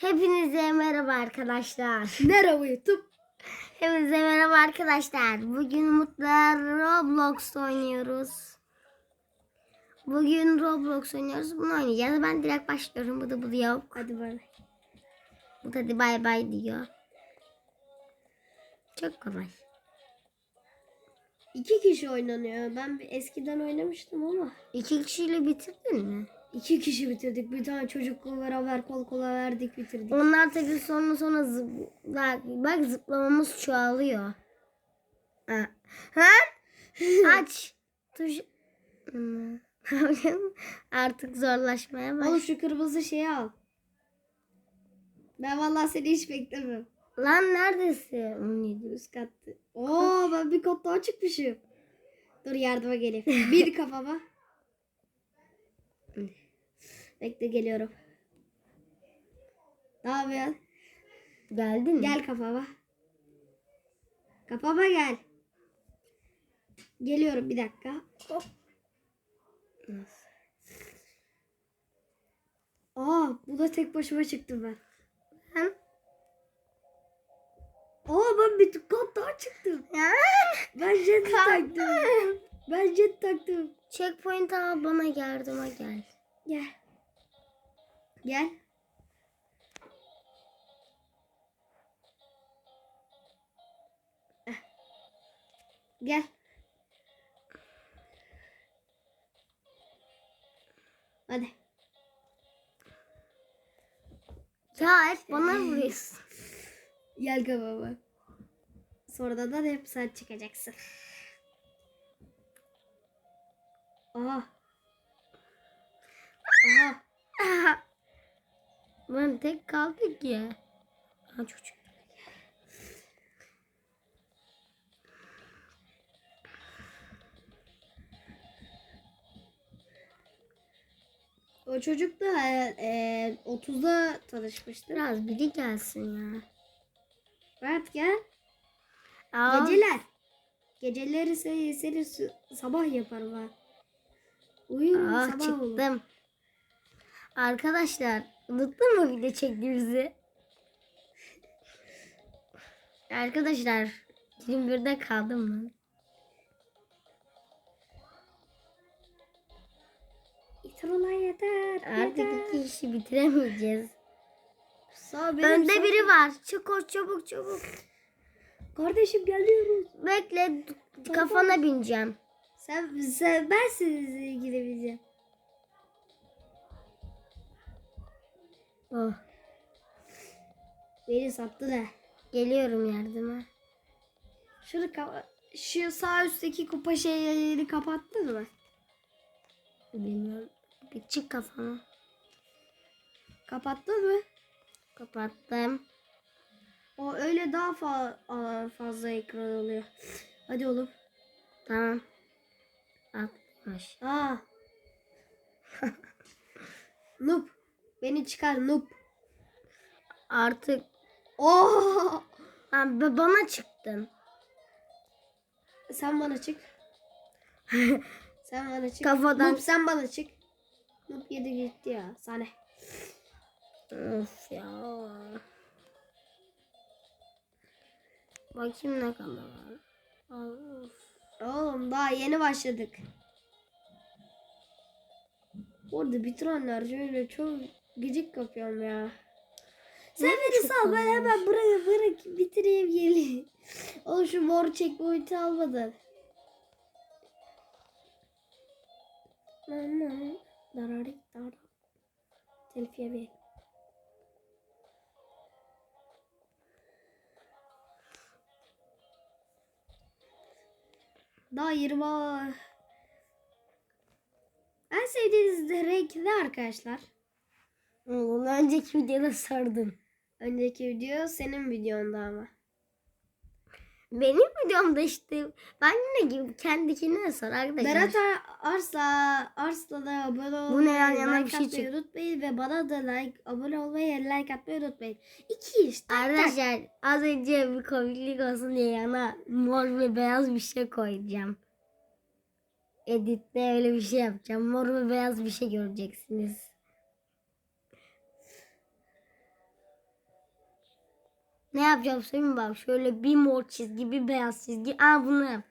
Hepinize merhaba arkadaşlar. Merhaba YouTube. Hepinize merhaba arkadaşlar. Bugün Umut'la Roblox oynuyoruz. Bugün Roblox oynuyoruz. Bunu oynayacağız. Ben direkt başlıyorum. Bu da bu da yok. Hadi bay. Bu da bay bay diyor. Çok kolay. İki kişi oynanıyor. Ben eskiden oynamıştım ama. İki kişiyle bitirdin mi? İki kişi bitirdik. Bir tane çocukla beraber kol kola verdik bitirdik. Onlar tabii sonra sonra zıplar. Bak zıplamamız çoğalıyor. Ha? ha? Aç. Tuş. Hmm. Artık zorlaşmaya Oğlum baş. şu kırmızı şeyi al. Ben vallahi seni hiç beklemiyorum. Lan neredesin? 17. Üst kattı. Oo ben bir kat daha çıkmışım. Dur yardıma geleyim. Bir kafama. Bekle geliyorum. Ne yapıyorsun? Geldin mi? Gel kafama. Kafama gel. Geliyorum bir dakika. Hop. Aa bu da tek başıma çıktım ben. Lan. Aa ben bir kat daha çıktım. Ya. Ben jet taktım. Ben jet taktım. Checkpoint al bana yardıma gel. Gel. Gel. Eh. Gel. Hadi. Ya hep bana vuruyorsun. Gel kafama. Sonra da hep sen çıkacaksın. Aha. Aha. Ben tek kaldık ya. Ha çocuk. O çocuk da e, e, 30'da tanışmıştı. Biraz biri gelsin ya. Mert gel. Aa, Geceler. Geceleri seni, seni sabah yaparım ha. Uyuyorum Ah sabah olur. çıktım. Arkadaşlar unuttun mu video çektiğimizi? Arkadaşlar 21'de kaldım. Yeter ulan yeter. Artık yeter. iki işi bitiremeyeceğiz. Sağ benim Önde sağ- biri var. Çık koş çabuk çabuk. Kardeşim geliyoruz. Bekle kafana bineceğim. Sen, ben sizinle gidebileceğim. Oh, Beni sattı da. geliyorum yardıma. Şunu kapa- şu sağ üstteki kupa şeyleri kapattın mı? Bilmiyorum. Bir çık kafama. Kapattın mı? Kapattım. O öyle daha fa- fazla ekran oluyor. Hadi oğlum. Tamam. Atmış. Aa. noob. Beni çıkar noob. Artık Oo. Aa, b- bana çıktın. Sen bana çık. Sen bana çık. Kafadan- Noob sen bana çık. Noob yedi gitti ya. Sana. Of ya. Bakayım ne kadar var. Of. Oğlum daha yeni başladık. Orada bitirenler şöyle çok gıcık kapıyorum ya. Sen beni sal ben hemen bırak bırak bitireyim geleyim. Oğlum şu mor checkpoint'i almadın. Dararik dar. Telfiye bir. Daha 20 En sevdiğiniz renk ne arkadaşlar? Onu önceki videoda sordum. Önceki video senin videonda ama. Benim videomda işte ben yine gibi kendikine sor arkadaşlar. Berat Ar- Arsla Arslan'a abone olmayı, Bu ne yan yana bir like şey atmayı çık- unutmayın ve bana da like abone olmayı, like atmayı unutmayın. İki iş. tak tak. Arkadaşlar az önce bir komiklik olsun diye yana mor ve beyaz bir şey koyacağım. Editte öyle bir şey yapacağım. Mor ve beyaz bir şey göreceksiniz. Ne yapacağım söyleyeyim bak. Şöyle bir mor çizgi bir beyaz çizgi. Aa bunu yapacağım.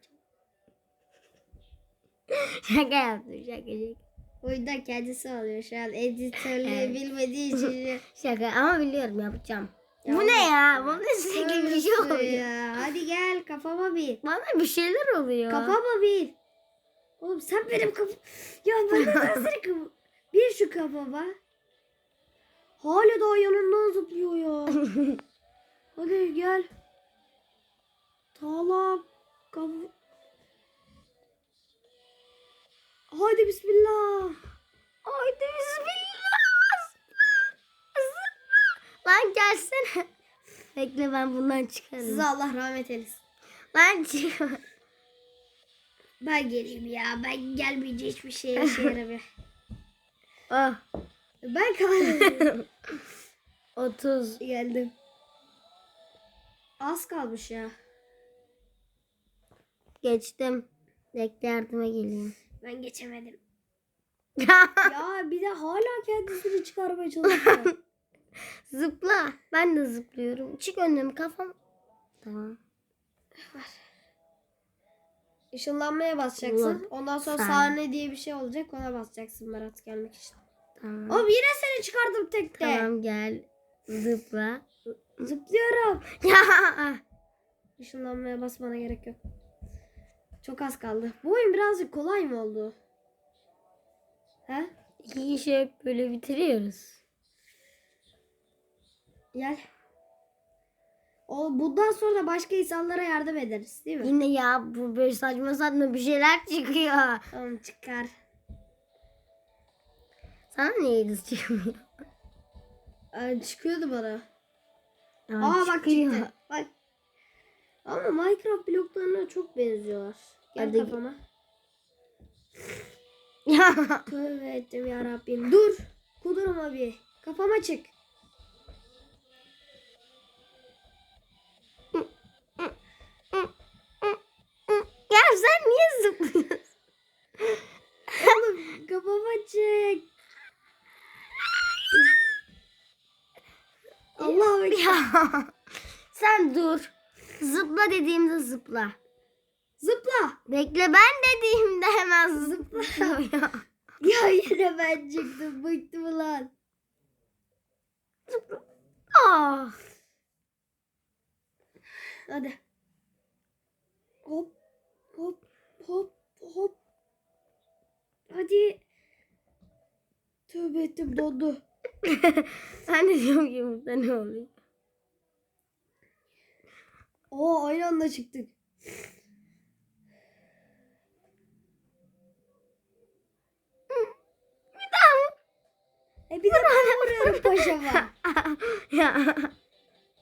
şaka yaptım şaka şaka. O yüzden kendisi alıyor şu an editörlüğü bilmediği için. Şaka ama biliyorum yapacağım. Ya Bu ne ya? Bana sürekli bir şey Nasıl oluyor. ya? Hadi gel kafama bir. Bana bir şeyler oluyor. Kafama bir. Oğlum sen benim kafam... Ya sen senin kafam... Bir şu kafama. Hala daha yanından zıplıyor ya. Hadi gel. Tamam. Kaf... Haydi bismillah. Haydi bismillah. Lan gelsene. Bekle ben bundan çıkarım. Size Allah rahmet eylesin. Lan çık. Ben geleyim ya. Ben gelmeyince hiçbir şey işe yaramıyor. oh. Ben kaldım. 30. Geldim. Az kalmış ya. Geçtim. Bekle yardıma geleyim. Ben geçemedim. Ya bir de hala kendisini çıkarmaya çalışıyor. Zıpla. Ben de zıplıyorum. Çık önüm kafam. Tamam. Işınlanmaya basacaksın. Ondan sonra sen- sahne diye bir şey olacak. Ona basacaksın Berat gelmek için. Tamam. Oğlum yine seni çıkardım tekte. Tamam gel. Zıpla. Zıplıyorum. Ya. Işınlanmaya basmana gerek yok. Çok az kaldı. Bu oyun birazcık kolay mı oldu? He? İki kişi hep böyle bitiriyoruz. Gel. O bundan sonra da başka insanlara yardım ederiz, değil mi? Yine ya bu böyle saçma saçma bir şeyler çıkıyor. Tamam çıkar. Sana niye yıldız çıkmıyor? Aa, çıkıyordu bana. Aa, Aa bak çıkıyor. çıktı. Bak. Ama Minecraft bloklarına çok benziyorlar. Gel Hadi. kafama. Tövbe ettim ya Rabbim. Dur. Kudurma bir. Kafama çık. ya sen niye zıplıyorsun? Oğlum kafama çık. Allah Ya. Sen dur. Zıpla dediğimde zıpla. Zıpla. Bekle ben dediğimde hemen zıplıyor ya. Ya yine ben çıktım. Bıktım ulan. Ah. Hadi. Hop. Hop. Hop. Hop. Hadi. Tövbe ettim dondu. de diyorum ki burada ne oluyor? Oo aynı anda çıktık. E bir de ben vuruyorum paşama. ya.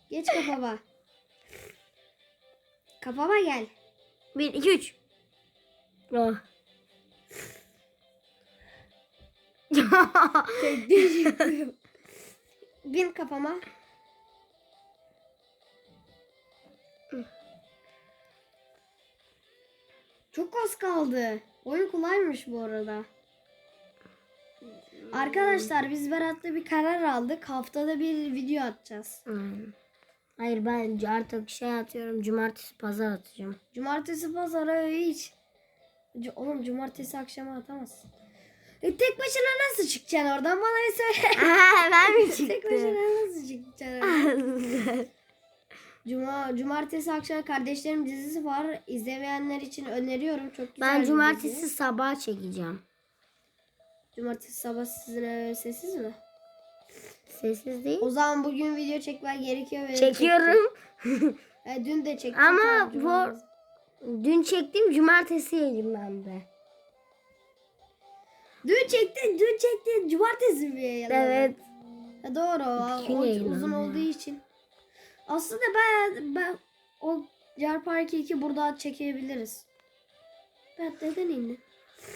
Geç kafama. Kafama gel. Bir, iki, üç. Oh. Tekne çıktım. Bin kafama. Çok az kaldı. Oyun kolaymış bu arada. Arkadaşlar biz Berat'la bir karar aldık. Haftada bir video atacağız. Hmm. Hayır ben artık şey atıyorum. Cumartesi pazar atacağım. Cumartesi pazara hiç. Oğlum cumartesi akşamı atamazsın. E, tek başına nasıl çıkacaksın oradan bana bir söyle. Aa, ben mi tek çıktım? başına nasıl çıkacaksın? Cuma, cumartesi akşam kardeşlerim dizisi var. İzlemeyenler için öneriyorum. Çok güzel ben cumartesi dizi. sabah çekeceğim. Cumartesi sabah sizin eve sessiz mi? Sessiz değil. O zaman bugün video çekmen gerekiyor. ve Çekiyorum. çektim. E, dün de çektim. Ama bu dün çektiğim cumartesi yayın ben de. Dün çektin, dün çektin. Cumartesi mi yayınladın? Evet. Ha, doğru. İki gün O, yayınlandı uzun ya. olduğu için. Aslında ben ben o Car Park 2 burada çekebiliriz. Ben neden indin?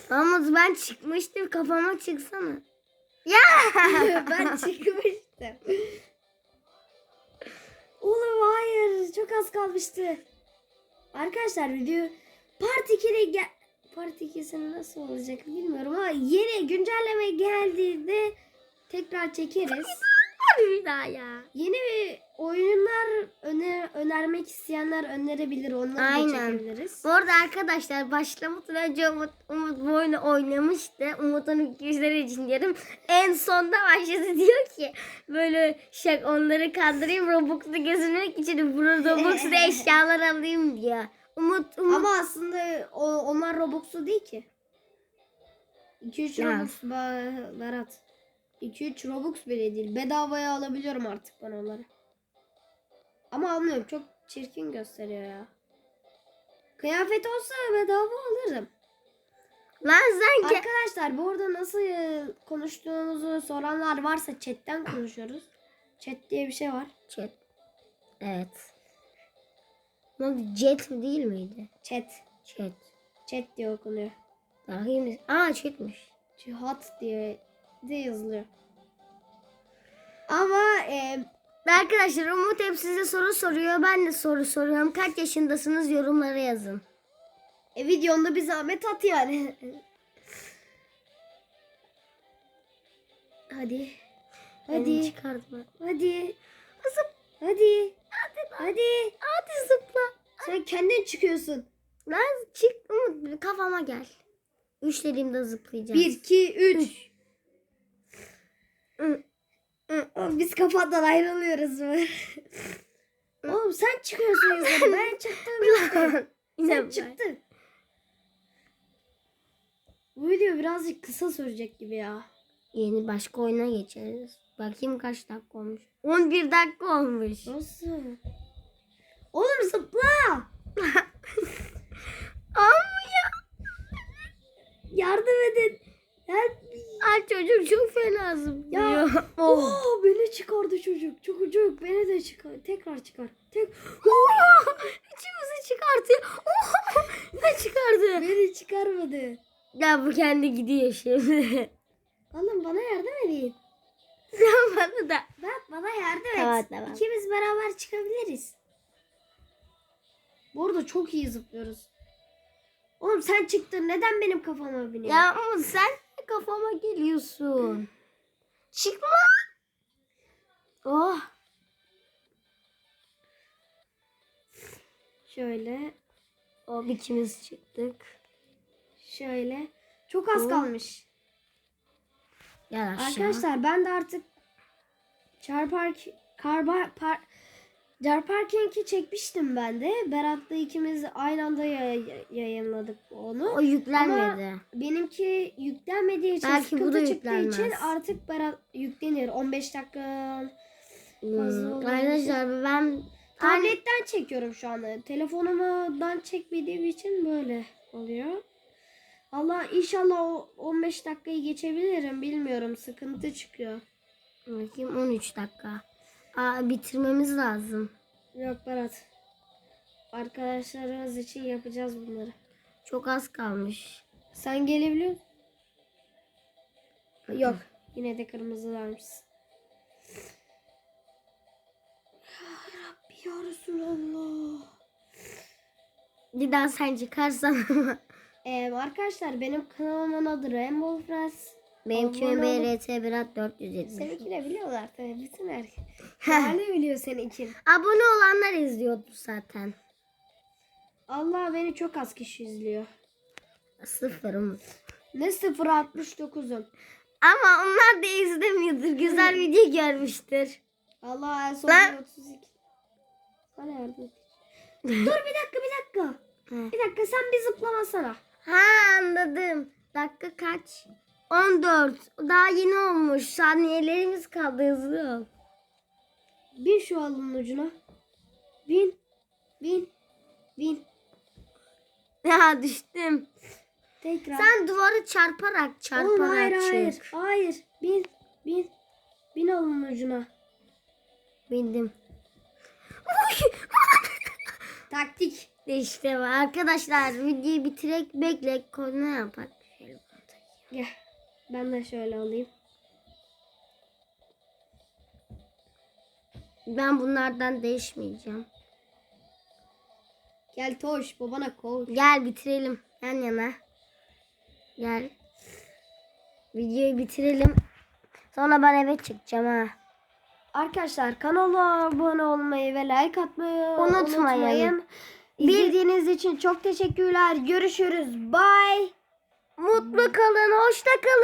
Ama ben çıkmıştım kafama çıksana. Ya. ben çıkmıştım. Oğlum hayır. Çok az kalmıştı. Arkadaşlar video Part 2'de gel Part 2'sinin nasıl olacak bilmiyorum ama yeni güncelleme geldiğinde tekrar çekeriz. Hadi bir daha ya. Yeni oyunlar öner önermek isteyenler önerebilir. Onları Aynen. da çekebiliriz. Bu arada arkadaşlar başlamadan önce Umut, Umut bu oyunu oynamıştı. Umut'un ilk için diyorum. En sonda başladı diyor ki böyle şak onları kandırayım Robux'u gezmek için bu Robux'ta eşyalar alayım diyor. Umut, Umut Ama aslında o, onlar Robux'lu değil ki. 2-3 Ya. Robux Berat. 2-3 Robux bile değil. Bedavaya alabiliyorum artık ben onları. Ama almıyorum. Çok çirkin gösteriyor ya. Kıyafet olsa bedava alırım. lan sanki Arkadaşlar bu arada nasıl e, konuştuğumuzu soranlar varsa chatten konuşuyoruz. Chat diye bir şey var. Chat. Evet. Oldu? Jet mi değil miydi? Chat. Chat. Chat diye okunuyor. Bakayım. mı? Aa chatmiş. Cihat diye de yazılıyor. Ama e, Arkadaşlar Umut hep size soru soruyor. Ben de soru soruyorum. Kaç yaşındasınız yorumlara yazın. E videonda bir zahmet at yani. Hadi. Hadi. Hadi. çıkartma. Hadi. Hadi. Hadi. Hadi. Hadi zıpla. Sen kendin çıkıyorsun. Lan çık Umut kafama gel. Üç dediğimde zıplayacağız. 1, 2, 3. Hı. Hı. Biz kafadan ayrılıyoruz mu? Oğlum sen çıkıyorsun yukarı. Ben çıktım. Yine Sen çıktın. Bu video birazcık kısa sürecek gibi ya. Yeni başka oyuna geçeriz. Bakayım kaç dakika olmuş. 11 dakika olmuş. Nasıl? Oğlum zıpla. Olmuyor. Yardım edin. Help. Ay çocuk çok fena zıplıyor. Ya. Oh. Oo, beni çıkardı çocuk. Çocuk beni de çıkar. Tekrar çıkar. Tek Oh. İçimizi çıkartıyor. Oh. Ne çıkardı? beni çıkarmadı. Ya bu kendi gidiyor şimdi. Oğlum bana yardım edin. Sen bana da. Bak bana yardım et. Tamam, tamam. İkimiz beraber çıkabiliriz. Bu arada çok iyi zıplıyoruz. Oğlum sen çıktın. Neden benim kafama biniyorsun? Ya ama sen de kafama geliyorsun. Çıkma. Oh. Şöyle. O ikimiz çıktık. Şöyle. Çok az Oo. kalmış. Gel aşağı. Arkadaşlar ben de artık çarpar karba par Carparking'i çekmiştim ben de. Berat'la ikimiz aynı anda yay- yayınladık onu. o yüklenmedi. Benimki yüklenmediği için Belki bu sıkıntı da çıktığı için yüklenmez. artık Berat yüklenir. 15 dakika Hmm, fazla olabilir. Arkadaşlar ben tabletten çekiyorum şu anda. Telefonumdan çekmediğim için böyle oluyor. Allah inşallah o 15 dakikayı geçebilirim. Bilmiyorum. Sıkıntı çıkıyor. bakayım 13 dakika. Aa, bitirmemiz lazım. Yok Berat. Arkadaşlarımız için yapacağız bunları. Çok az kalmış. Sen gelebiliyor musun? Yok. Yine de kırmızı vermişsin. Ya Rabbi ya Resulallah. Bir daha sen çıkarsan. Ee, arkadaşlar benim kanalımın adı Rainbow Friends. Benimki. BRT Berat 470. Seninki de biliyorlar tabii. Bütün herkes. Hali biliyor seninki. Abone olanlar izliyordu zaten. Allah beni çok az kişi izliyor. Sıfırım. Ne 0.69'um. Ama onlar da izlemiyordur. Güzel video görmüştür. Allah en son Ben- 32. Sana yardım et. Dur bir dakika bir dakika. Bir dakika sen bir zıplamasana. Ha anladım. Dakika kaç? 14. Daha yeni olmuş. Saniyelerimiz kaldı hızlı ol. Bin şu alının ucuna. Bin. Bin. Bin. Ya düştüm. Tekrar. Sen duvarı çarparak çarparak Oğlum hayır çık. hayır. Hayır. Bin. Bin. Bin alının ucuna. Bindim. Taktik. İşte bu. arkadaşlar videoyu bitirek beklek konu yapak. Gel. Ben de şöyle alayım. Ben bunlardan değişmeyeceğim. Gel Toş babana koş. Gel bitirelim yan yana. Gel. Videoyu bitirelim. Sonra ben eve çıkacağım ha. Arkadaşlar kanala abone olmayı ve like atmayı Unutmayın. unutmayın. İzlediğiniz için çok teşekkürler. Görüşürüz. Bye. Mutlu kalın, hoşça kalın.